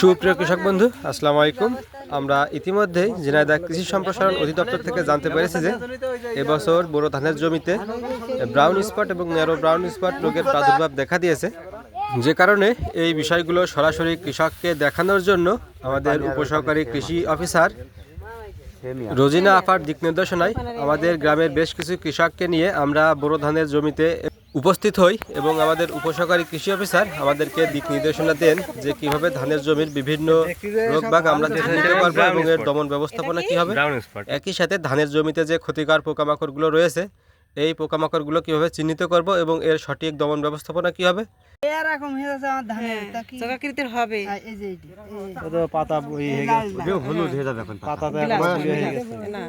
সুপ্রিয় কৃষক বন্ধু আসসালামু আলাইকুম। আমরা ইতিমধ্যেই ঝিনাইদহ কৃষি সম্প্রসারণ অধিদপ্তর থেকে জানতে পেরেছি যে এবছর বোরো ধানের জমিতে ব্রাউন স্পট এবং ন্যারো ব্রাউন স্পট রোগের প্রাদুর্ভাব দেখা দিয়েছে। যে কারণে এই বিষয়গুলো সরাসরি কৃষককে দেখানোর জন্য আমাদের উপসহকারী কৃষি অফিসার রোজিনা আফার দিক নির্দেশনায় আমাদের গ্রামের বেশ কিছু কৃষককে নিয়ে আমরা বোরো ধানের জমিতে উপস্থিত হই এবং আমাদের উপসহকারী কৃষি অফিসার আমাদেরকে দিক নির্দেশনা দেন যে কীভাবে ধানের জমির বিভিন্ন রোগ বাগ আমরা দেখে নিতে পারব এবং এর দমন ব্যবস্থাপনা কি হবে? একই সাথে ধানের জমিতে যে ক্ষতিকর পোকামাকড়গুলো রয়েছে এই পোকামাকড়গুলো কীভাবে চিহ্নিত করব এবং এর সঠিক দমন ব্যবস্থাপনা কি হবে? এরকম হয়ে যাচ্ছে আমার ধানের তা কি? চকাকৃতির হবে। এই যে এই তো পাতা হয়ে গেছে। হলুদ হয়ে যাবে এখন পাতাতে একবার হয়ে গেছে। না।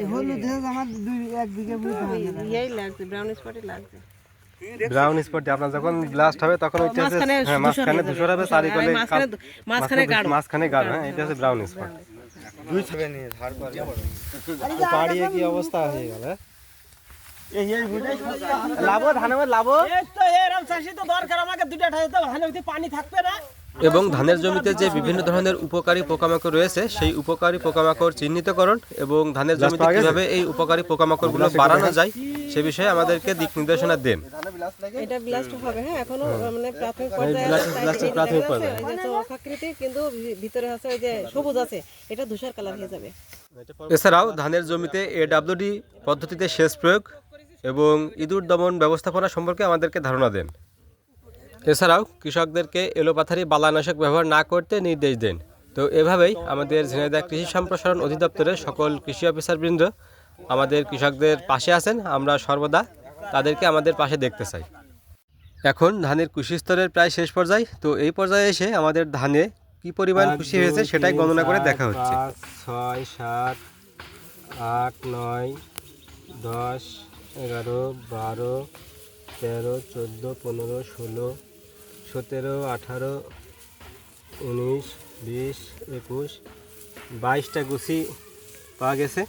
এই হলুদ হয়ে যাচ্ছে আমার দুই এক হবে না লাগছে ব্রাউন স্পটই লাগছে। ব্রাউন স্পট আপনার যখন ব্লাস্ট হবে তখন ওইটা হচ্ছে মাঝখানে হ্যাঁ মাঝখানে ধূসর হবে চারিকলে আর মাঝখানে গাঢ়। মাঝখানে গাঢ় হ্যাঁ এটা হচ্ছে ব্রাউন স্পট দুই ছবে নিয়ে ধার করে। পাড়িয়ে কি অবস্থা হয়ে গেল লাভো ধানে লাভো এবং ধানের জমিতে যে বিভিন্ন ধরনের উপকারী পোকামাকড় রয়েছে সেই উপকারী পোকামাকড় চিহ্নিতকরণ এবং ধানের জমিতে কীভাবে এই উপকারী পোকামাকড়গুলো বাড়ানো যায় সে বিষয়ে আমাদেরকে দিক নির্দেশনা দেন। এটা ব্লাস্ট হবে হ্যাঁ এখনও মানে প্রাথমিক পর্যায়ে blast- আছে, blast- এই যে প্রাথমিক পর্যায়ে। যাচ্ছে, এই যে চকাকৃতি কিন্তু ভিতরে আছে ওই যে সবুজ আছে এটা ধূসর কালার হয়ে যাবে। এছাড়াও ধানের জমিতে এডাব্লিউডি পদ্ধতিতে সেচ প্রয়োগ এবং ইঁদুর দমন ব্যবস্থাপনা সম্পর্কে আমাদেরকে ধারণা দেন। এছাড়াও কৃষকদেরকে এলোপাথারি বালানাশক ব্যবহার না করতে নির্দেশ দেন। তো এভাবেই আমাদের ঝিনাইদহ কৃষি সম্প্রসারণ অধিদপ্তরের সকল কৃষি অফিসারবৃন্দ আমাদের কৃষকদের পাশে আছেন। আমরা সর্বদা তাদেরকে আমাদের পাশে দেখতে চাই। এখন ধানের কৃষি স্তরের প্রায় শেষ পর্যায়ে। তো এই পর্যায়ে এসে আমাদের ধানে কি পরিমাণ খুশি হয়েছে সেটাই গণনা করে দেখা হচ্ছে। ছয় সাত আট নয় দশ এগারো, বারো, তেরো, চোদ্দ, পনেরো, ষোলো, সতেরো, আঠারো, উনিশ, বিশ, একুশ, বাইশটা গুছি পাওয়া গেছে।